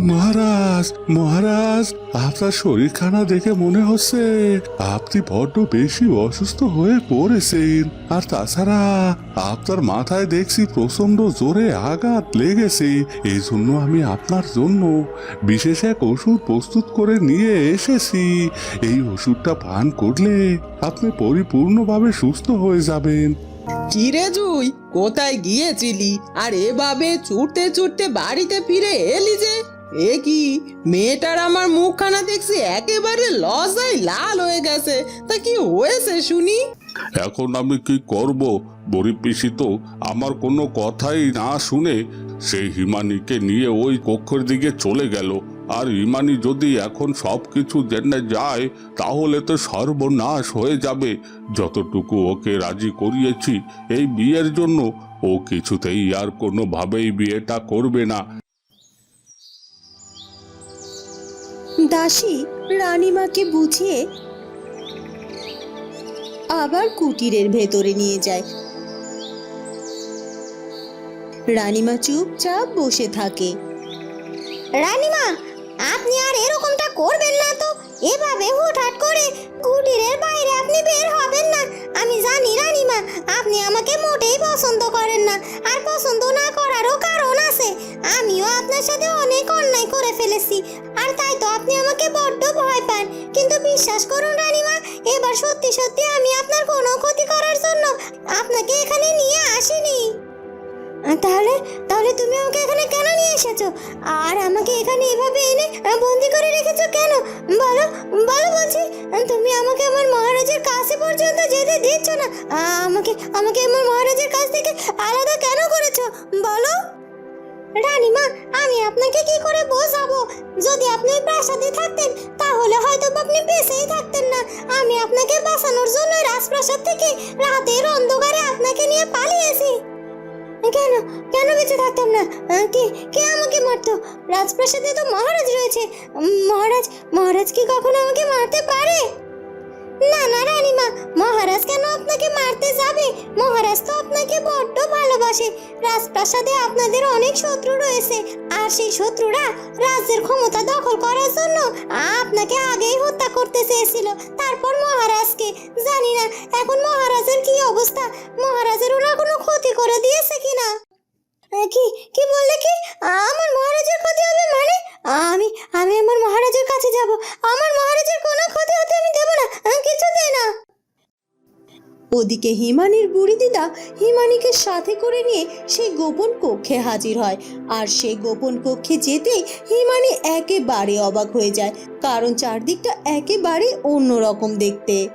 মহারাজ মহারাজ, আপনার শরীরখানা দেখে মনে হচ্ছে আপনি বড্ড বেশি অসুস্থ হয়ে পড়েছেন। আর তাছাড়া আপনার মাথায় দেখছি প্রচণ্ড জোরে আঘাত লেগেছে। এই জন্য আমি আপনার জন্য বিশেষ এক ওষুধ প্রস্তুত করে নিয়ে এসেছি। এই ওষুধটা পান করলে আপনি পরিপূর্ণভাবে সুস্থ হয়ে যাবেন। কিরে জুই, কোথায় গিয়েছিলি? আর এভাবে ছুটতে ছুটতে বাড়িতে ফিরে এলি যে। এ কি? মেয়েটার আমার মুখখানা দেখছি একেবারে লজায় লাল হয়ে গেছে। তা কি হয়েছে শুনি? এখন আমি কি করব? গরিব পিসি তো আমার কোনো কথাই না শুনে সেই হিমানিকে নিয়ে ওই কক্ষের দিকে চলে গেল। আর হিমানি যদি এখন সব কিছু জেনে যায়, তাহলে তো সর্বনাশ হয়ে যাবে। যতটুকু ওকে রাজি করিয়েছি, এই বিয়ের জন্য ও কিছুতেই আর কোনোভাবেই বিয়েটা করবে না। দাসী রানীমাকে বুঝিয়ে আবার কুটিরের ভেতরে নিয়ে যায়। রানীমা চুপচাপ বসে থাকে। রানীমা, আপনি আর এরকমটা করবেন না তো। এভাবে হুটহাট করে কুটিরের বাইরে আপনি বের হবেন না। আমি জানি রানীমা, আপনি আমাকে মোটেই পছন্দ করেন না। আর পছন্দ না করারও কারণ আছে। আমিও আপনার সাথে আমাকে বড্ড ভয় পান। কিন্তু বিশ্বাস করুন রানীমা, এবার সত্যি সত্যি আমি আপনার কোনো ক্ষতি করার জন্য আপনাকে এখানে নিয়ে আসিনি। তাহলে তাহলে তুমি আমাকে এখানে কেন নিয়ে এসেছ? আর আমাকে এখানে এভাবে এনে বন্দি করে রেখেছো কেন? বলো বলো বলছি তুমি আমাকে আমার মহারাজের কাছে পর্যন্ত যেতে দিচ্ছ না। আমাকে আমাকে আমার মহারাজের কাছ থেকে আলাদা কেন করেছ? বলো। রানীমা, আমি আপনাকে কি করে বোঝাবো? যদি আপনি প্রাসাদে থাকতেন, তাহলে হয়তো আপনি বেঁচেই থাকতেন না। আমি আপনাকে বাঁচানোর জন্য রাজপ্রাসাদ থেকে রাতের অন্ধকারে আপনাকে নিয়ে পালিয়েছি। কেন? কেন বেঁচে থাকতাম না? কে কে আমাকে মারতো? রাজপ্রাসাদে তো মহারাজ রয়েছে। মহারাজ মহারাজ কি কখনো আমাকে মারতে পারে? না না, রানীমা, মহারাজ কেন আপনাকে মারতে যাবে? মহারাজ তো আপনাকে বড্ড ভালোবাসে। রাজপ্রাসাদে আপনাদের অনেক শত্রু রয়েছে। আর সেই শত্রুরা রাজ্যের ক্ষমতা দখল করার জন্য আপনাকে আগেই হত্যা করতে চেয়েছিল। তারপর মহারাজকে, জানি না, এখন মহারাজের কি অবস্থা? মহারাজের ওরা কোনো ক্ষতি করে দিয়েছে কিনা? কি কি বললে কি? আমার মহারাজের ক্ষতি হবে মানে? আমি আমি আমার মহারাজের কাছে যাব। আমার মহারাজের কোনো ক্ষতি হতে আমি দেব না। আহ, কিছুতেই না। ওদিকে হিমানির বুড়ি দিদা হিমানিকে সাথে করে নিয়ে সেই গোপন কক্ষে হাজির হয়। আর সেই গোপন কক্ষে যেতেই হিমানি একেবারে অবাক হয়ে যায় কারণ চারদিকটা একেবারে অন্যরকম দেখতে।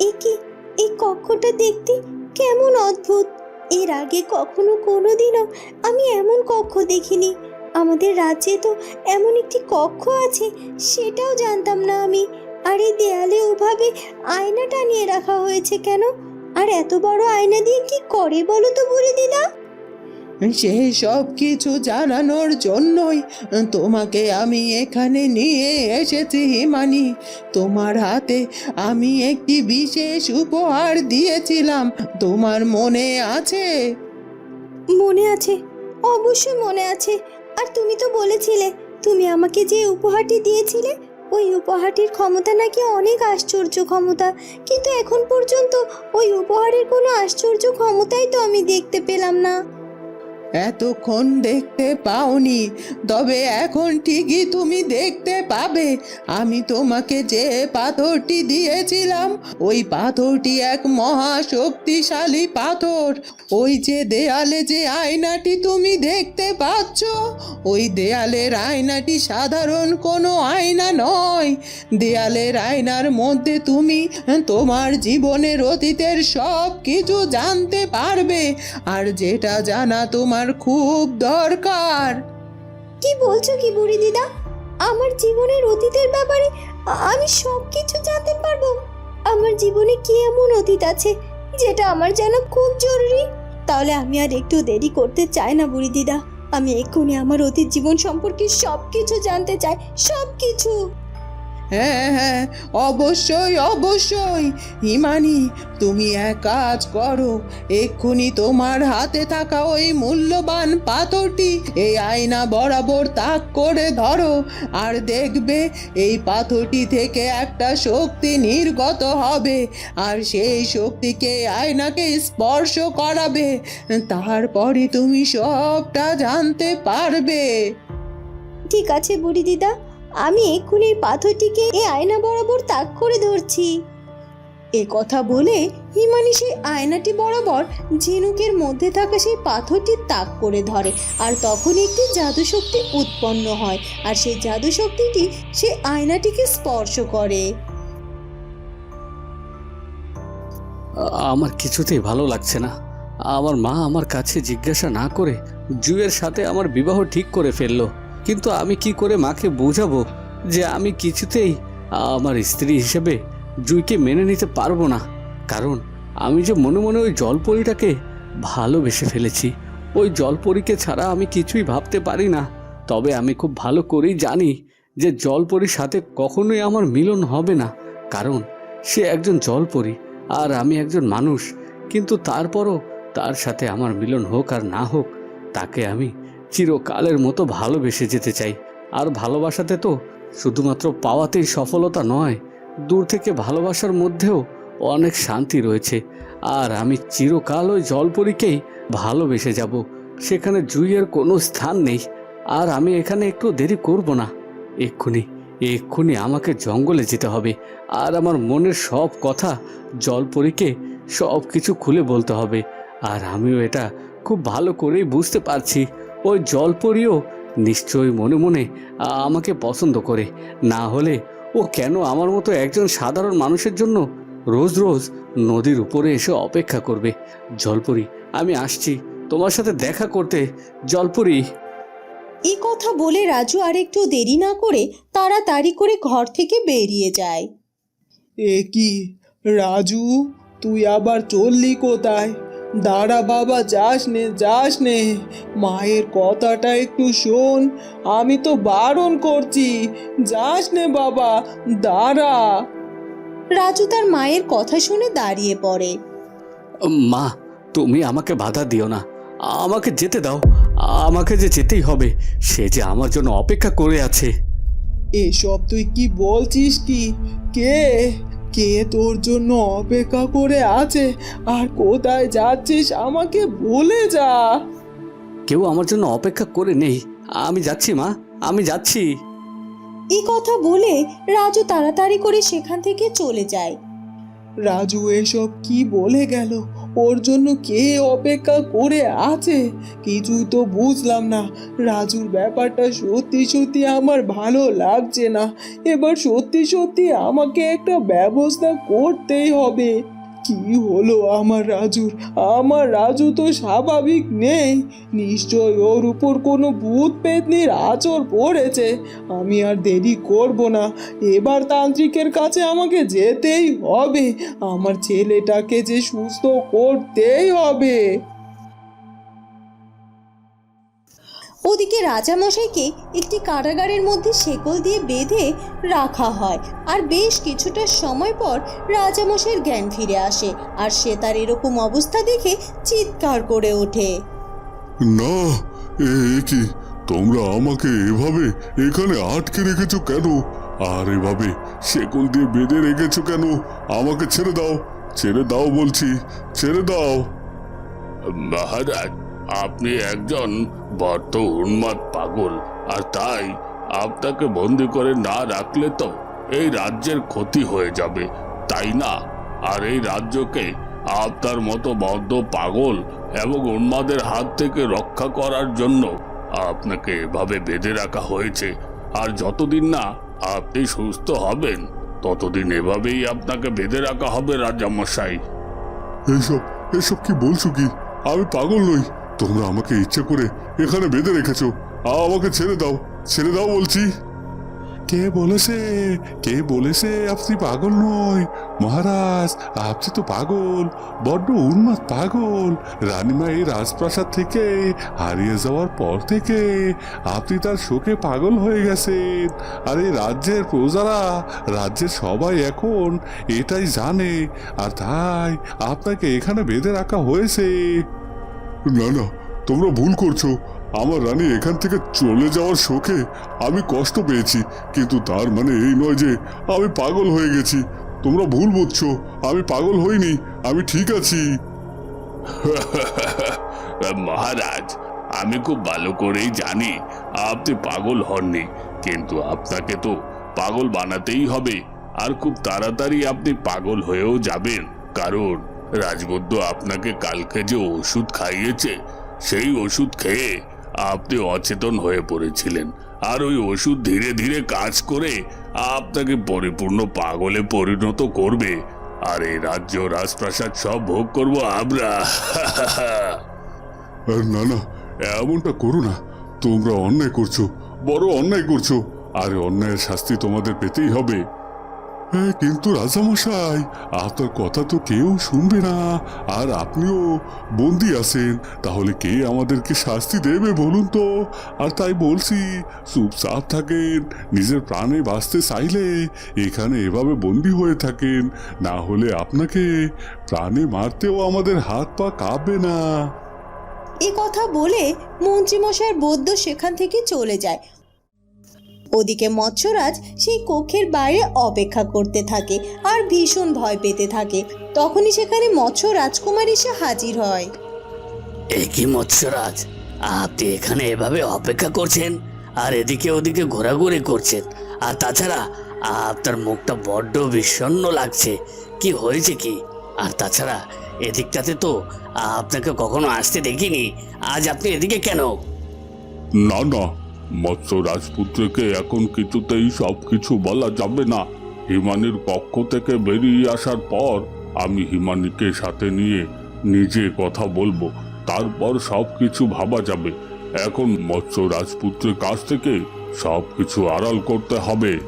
এ কি এই কক্ষটা দেখতে কেমন অদ্ভুত। এর আগে কখনো কোনোদিনও আমি এমন কক্ষ দেখিনি। আমাদের রাজ্যে তো এমন একটি কক্ষ আছে সেটাও জানতাম না আমি। আর এই দেয়ালে ওভাবে আয়না টানিয়ে রাখা হয়েছে কেন? আর এত বড় আয়না দিয়ে কি করে বলো তো বুড়ি দিদা? সেই সব কিছু জানানোর জন্যই তোমাকে আমি এখানে নিয়ে এসেছি হিমানি। তোমার হাতে আমি একটি বিশেষ উপহার দিয়েছিলাম। তোমার মনে আছে? মনে আছে অবশ্যই মনে আছে। আর তুমি তো বলেছিলে, তুমি আমাকে যে উপহারটি দিয়েছিলে, ওই উপহারটির ক্ষমতা নাকি অনেক আশ্চর্য ক্ষমতা। কিন্তু এখন পর্যন্ত ওই উপহারের কোনো আশ্চর্য ক্ষমতাই তো আমি দেখতে পেলাম না। এতক্ষণ দেখতে পাওনি, তবে এখন ঠিকই তুমি দেখতে পাবে। আমি তোমাকে যে পাথরটি দিয়েছিলাম, ওই পাথরটি এক মহা শক্তিশালী পাথর। ওই যে দেয়ালে যে আয়নাটি তুমি দেখতে পাচ্ছ, ওই দেয়ালের আয়নাটি সাধারণ কোনো আয়না নয়। দেয়ালের আয়নার মধ্যে তুমি তোমার জীবনের অতীতের সব কিছু জানতে পারবে, আর যেটা জানা তোমার খুব দরকার। কি বলছো কি বুড়ি দিদা? আমার জীবনের অতীতের ব্যাপারে আমি সব কিছু জানতে পারব। আমার জীবনে কি এমন অতীত আছে যেটা আমার যেন খুব জরুরি? তাহলে আমি আর একটু দেরি করতে চাই না বুড়ি দিদা। আমি এক্ষুনি আমার অতীত জীবন সম্পর্কে সব কিছু জানতে চাই সব কিছু হ্যাঁ হ্যাঁ অবশ্যই অবশ্যই। হিমানি তুমি এক কাজ করো, এক্ষুনি তোমার হাতে থাকা ওই মূল্যবান পাথরটি এই আয়না বরাবর তাক করে ধরো আর দেখবে এই পাথরটি থেকে একটা শক্তি নির্গত হবে আর সেই শক্তিকে আয়নাকে স্পর্শ করাবে। তারপরে তুমি সবটা জানতে পারবে। ঠিক আছে বুড়ি দিদা আমি এক্ষুনি এই পাথরটিকে এই আয়না বরাবর তাক করে ধরছি। এ কথা বলে হিমানি সেই আয়নাটি বরাবর ঝিনুকের মধ্যে থাকা সেই পাথরটি তাক করে ধরে আর তখন একটি জাদু শক্তি উৎপন্ন হয় আর সেই জাদু শক্তিটি সে আয়নাটিকে স্পর্শ করে। আমার কিছুতেই ভালো লাগছে না। আমার মা আমার কাছে জিজ্ঞাসা না করে জুয়ের সাথে আমার বিবাহ ঠিক করে ফেলল। কিন্তু আমি কি করে মাকে বোঝাবো যে আমি কিছুতেই আমার স্ত্রী হিসেবে জুইকে মেনে নিতে পারব না? কারণ আমি যে মনে মনে ওই জলপরিটাকে ভালোবেসে ফেলেছি। ওই জলপরীকে ছাড়া আমি কিছুই ভাবতে পারি না। তবে আমি খুব ভালো করেই জানি যে জলপরীর সাথে কখনোই আমার মিলন হবে না। কারণ সে একজন জলপরী আর আমি একজন মানুষ। কিন্তু তারপরও তার সাথে আমার মিলন হোক আর না হোক, তাকে আমি চিরকালের মতো ভালোবেসে যেতে চাই। আর ভালোবাসাতে তো শুধুমাত্র পাওয়াতেই সফলতা নয়, দূর থেকে ভালোবাসার মধ্যেও অনেক শান্তি রয়েছে। আর আমি চিরকাল ওই জলপরীকেই ভালোবেসে যাব। সেখানে জুইয়ের কোনো স্থান নেই। আর আমি এখানে একটু দেরি করব না। এক্ষুনি এক্ষুনি আমাকে জঙ্গলে যেতে হবে। আর আমার মনের সব কথা জলপরীকে সব কিছু খুলে বলতে হবে। আর আমিও এটা খুব ভালো করেই বুঝতে পারছি। ওই জলপরীও নিশ্চয়ই মনে মনে আমাকে পছন্দ করে। না হলে ও কেন আমার মতো একজন সাধারণ মানুষের জন্য রোজ রোজ নদীর উপরে এসে অপেক্ষা করবে? জলপরি আমি আসছি। তোমার সাথে দেখা করতে। জলপরি। এই কথা বলে রাজু আর একটু দেরি না করে তাড়াতাড়ি করে ঘর থেকে বেরিয়ে যায়। এ কি? রাজু তুই আবার চললি কোথায়? দাঁড়া বাবা যাস নে যাস নে। মায়ের কথাটা একটু শোন আমি তো বারণ করছি। যাস নে বাবা দাঁড়া। রাজু তার মায়ের কথা শুনে দাঁড়িয়ে পড়ে। মা তুমি আমাকে বাধা দিও না। আমাকে যেতে দাও। আমাকে যে যেতেই হবে সে যে আমার জন্য অপেক্ষা করে আছে। এসব তুই কি বলছিস কি? কে? কে তোর জন্য অপেক্ষা করে আছে? আর কোথায় যাচ্ছিস আমাকে বলে যা। কেউ আমার জন্য অপেক্ষা করে নেই। আমি যাচ্ছি মা। আমি যাচ্ছি। এই কথা বলে রাজু তাড়াতাড়ি করে সেখান থেকে চলে যায়। রাজু এসব কি বলে গেল? ওর জন্য কে অপেক্ষা করে আছে? কিছুই তো বুঝলাম না। রাজুর ব্যাপারটা সত্যি সত্যি আমার ভালো লাগছে না। এবার সত্যি সত্যি আমাকে একটা ব্যবস্থা করতেই হবে। কি হলো আমার রাজুর? আমার রাজু তো স্বাভাবিক নেই। নিশ্চয় ওর উপর কোনো ভূত পেতনির আচর পড়েছে। আমি আর দেরি করব না। এবার তান্ত্রিকের কাছে আমাকে যেতেই হবে। আমার ছেলেটাকে যে সুস্থ করতেই হবে। ওদিকে রাজামশাইকে একটি কারাগারের মধ্যে শেকল দিয়ে বেঁধে রাখা হয়। আর বেশ কিছুটা সময় পর রাজামশাইয়ের জ্ঞান ফিরে আসে আর সে তার এরকম অবস্থা দেখে চিৎকার করে ওঠে। না এ কি? তোমরা আমাকে এভাবে এখানে আটকে রেখেছো কেন? আর এভাবে শেকল দিয়ে বেঁধে রেখেছো কেন? আমাকে ছেড়ে দাও ছেড়ে দাও বলছি ছেড়ে দাও। মহারাজ আপনি একজন বর্ত উন্মাদ পাগল, আর তাই আপনাকে বন্দি করে না রাখলে তো এই রাজ্যের ক্ষতি হয়ে যাবে, তাই না? আর এই রাজ্যকে আপনার মতো বদ্ধ পাগল এবং উন্মাদের হাত থেকে রক্ষা করার জন্য আপনাকে এভাবে বেঁধে রাখা হয়েছে। আর যতদিন না আপনি সুস্থ হবেন, ততদিন এভাবেই আপনাকে বেঁধে রাখা হবে রাজামশাই। এসব এসব কি বলছো কি? আমি পাগল নই। তোমরা আমাকে ইচ্ছে করে এখানে বেঁধে রেখেছো। আমাকে ছেড়ে দাও ছেড়ে দাও বলছি। কে বলেছে? কে বলেছে আপনি পাগল নয়? মহারাজ, আপনি তো পাগল, বড্ড উন্মাদ পাগল। রানীমা এই রাজপ্রাসাদ থেকে হারিয়ে যাওয়ার পর থেকে আপনি তার শোকে পাগল হয়ে গেছেন। আর এই রাজ্যের প্রজারা, রাজ্যের সবাই এখন এটাই জানে। আর তাই আপনাকে এখানে বেঁধে রাখা হয়েছে। না না, তোমরা ভুল করছ। আমার রানী এখান থেকে চলে যাওয়ার শোকে আমি কষ্ট পেয়েছি, কিন্তু তার মানে এই নয় যে আমি পাগল হয়ে গেছি। তোমরা ভুল বুঝছ, আমি পাগল হইনি, আমি ঠিক আছি। মহারাজ, আমি খুব ভালো করেই জানি আপনি পাগল হননি, কিন্তু আপনাকে তো পাগল বানাতেই হবে, আর খুব তাড়াতাড়ি আপনি পাগল হয়েও যাবেন, কারণ রাজবদ্ধ আপনাকে কালকে যে ওষুধ খাইয়েছে, সেই ওষুধ খেয়ে আপনি অচেতন হয়ে পড়েছিলেন। আর ওই ওষুধ ধীরে ধীরে কাজ করে আপনাকে পরিপূর্ণ পাগলে পরিণত করবে। আর এই রাজ্য রাজপ্রাসাদ সব ভোগ করব আমরা। না না, এমনটা করো না। তোমরা অন্যায় করছ, বড় অন্যায় করছ। আর অন্যায়ের শাস্তি তোমাদের পেতেই হবে। কিন্তু রাজামশাই, আপনার কথা তো কেউ শুনবে না। আর আপনিও বন্দি আছেন, তাহলে কে আমাদেরকে শাস্তি দেবে বলুন তো? আর তাই বলছি, চুপচাপ থাকেন, নিজের প্রাণে বাঁচতে চাইলে এখানে এভাবে বন্দি হয়ে থাকেন, না হলে আপনাকে প্রাণে মারতেও আমাদের হাত পা কাঁপবে না। এ কথা বলে মন্ত্রীমশাইয়ের বৌদ্ধ সেখান থেকে চলে যায়। ওদিকে মৎস্যরাজ সেই কক্ষের বাইরে অপেক্ষা করতে থাকে আর ভীষণ ভয় পেতে থাকে। তখনই সেখানে মৎস্য রাজকুমার এসে হাজির হয়। এ কি মৎস্যরাজ? আপনি এখানে এভাবে অপেক্ষা করছেন আর এদিকে ওদিকে ঘোরাঘুরি করছেন। আর তাছাড়া আপনার মুখটা বড্ড বিষণ্ণ লাগছে। কি হয়েছে কি? আর তাছাড়া এদিকটাতে তো আপনাকে কখনো আসতে দেখিনি। আজ আপনি এদিকে কেন? না না মৎস্য রাজপুত্রকে এখন কিছুতেই সব কিছু বলা যাবে না। হিমানির পক্ষ থেকে বেরিয়ে আসার পর আমি হিমানিকে সাথে নিয়ে নিজে কথা বলব তারপর সব কিছু ভাবা যাবে। এখন মৎস্য রাজপুত্রের কাছ থেকে সব কিছু আড়াল করতে হবে।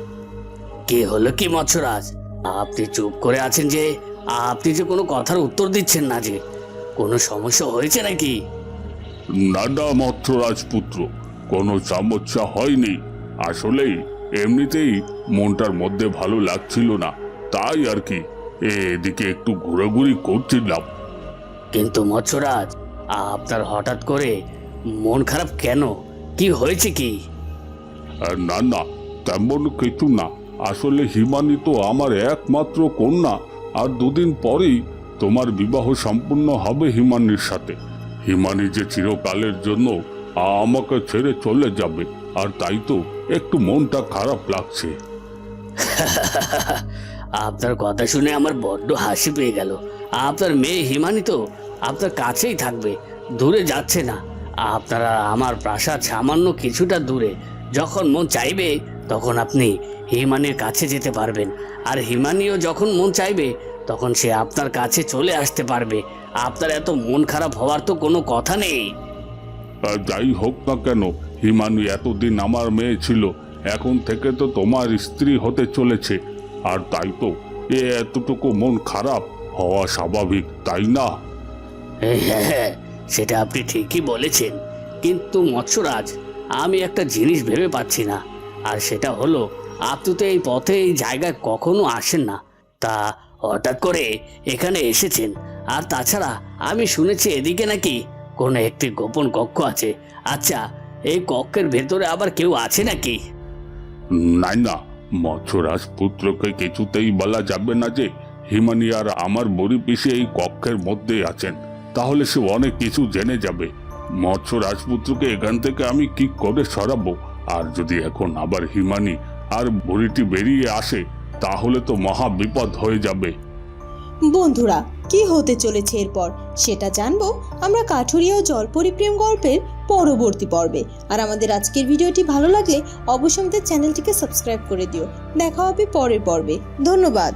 কি হলো কি মৎস্যরাজ? আপনি চুপ করে আছেন যে আপনি যে কোনো কথার উত্তর দিচ্ছেন না যে কোনো সমস্যা হয়েছে নাকি? না না মৎস্য রাজপুত্র কোনো সমস্যা হয়নি। আসলেই এমনিতেই মনটার মধ্যে ভালো লাগছিল না। তাই আর কি এদিকে একটু ঘোরাঘুরি করছিলাম। কিন্তু মৎস্যরাজ আপনার হঠাৎ করে মন খারাপ কেন? কি হয়েছে কি? আর না না তেমন কিছু না। আসলে হিমানি তো আমার একমাত্র কন্যা আর দুদিন পরেই তোমার বিবাহ সম্পূর্ণ হবে হিমানির সাথে। হিমানি যে চিরকালের জন্য আমাকে ছেড়ে চলে যাবে। আর তাই তো একটু মনটা খারাপ লাগছে। আপনার কথা শুনে আমার বড্ড হাসি পেয়ে গেল। আপনার মেয়ে হিমানি তো আপনার কাছেই থাকবে, দূরে যাচ্ছে না। আপনারা আমার প্রাসাদ সামান্য কিছুটা দূরে। যখন মন চাইবে, তখন আপনি হিমানির কাছে যেতে পারবেন। আর হিমানিও যখন মন চাইবে, তখন সে আপনার কাছে চলে আসতে পারবে। আপনার এত মন খারাপ হওয়ার তো কোনো কথা নেই। আর যাই হোক না কেন, হিমানি এতদিন আমার মেয়ে ছিল, এখন থেকে তো তোমার স্ত্রী হতে চলেছে। আর তাই তো এ এতটুকু মন খারাপ, হওয়া স্বাভাবিক, তাই না? হ্যাঁ সেটা আপনি ঠিকই বলেছেন। কিন্তু মৎস্যরাজ আমি একটা জিনিস ভেবে পাচ্ছি না। আর সেটা হলো, আপনি তো এই পথে এই জায়গায় কখনো আসেন না। তা হঠাৎ করে এখানে এসেছেন। আর তাছাড়া আমি শুনেছি এদিকে নাকি কোনো একটি গোপন কক্ষ আছে। আচ্ছা এই কক্ষের ভেতরে আবার কেউ আছে নাকি? নাই না মৎস্যরাজ পুত্রকে কিছুতেই বলা যাবে না যে হিমানি আর আমার বড়ি পিসে এই কক্ষের মধ্যে আছেন। তাহলে সে অনেক কিছু জেনে যাবে। মৎস্য রাজপুত্রকে এখান থেকে আমি কি করে সরাবো? আর যদি এখন আবার হিমানি আর বড়িটি বেরিয়ে আসে তাহলে তো মহা বিপদ হয়ে যাবে। বন্ধুরা কি হতে চলেছে এরপর? সেটা জানব আমরা কাঠুরিয়া ও জলপরি প্রেম গল্পের পরবর্তী পর্বে। আর আমাদের আজকের ভিডিওটি ভালো লাগলে অবশ্যই আমাদের চ্যানেলটিকে সাবস্ক্রাইব করে দিও। দেখা হবে পরের পর্বে। ধন্যবাদ।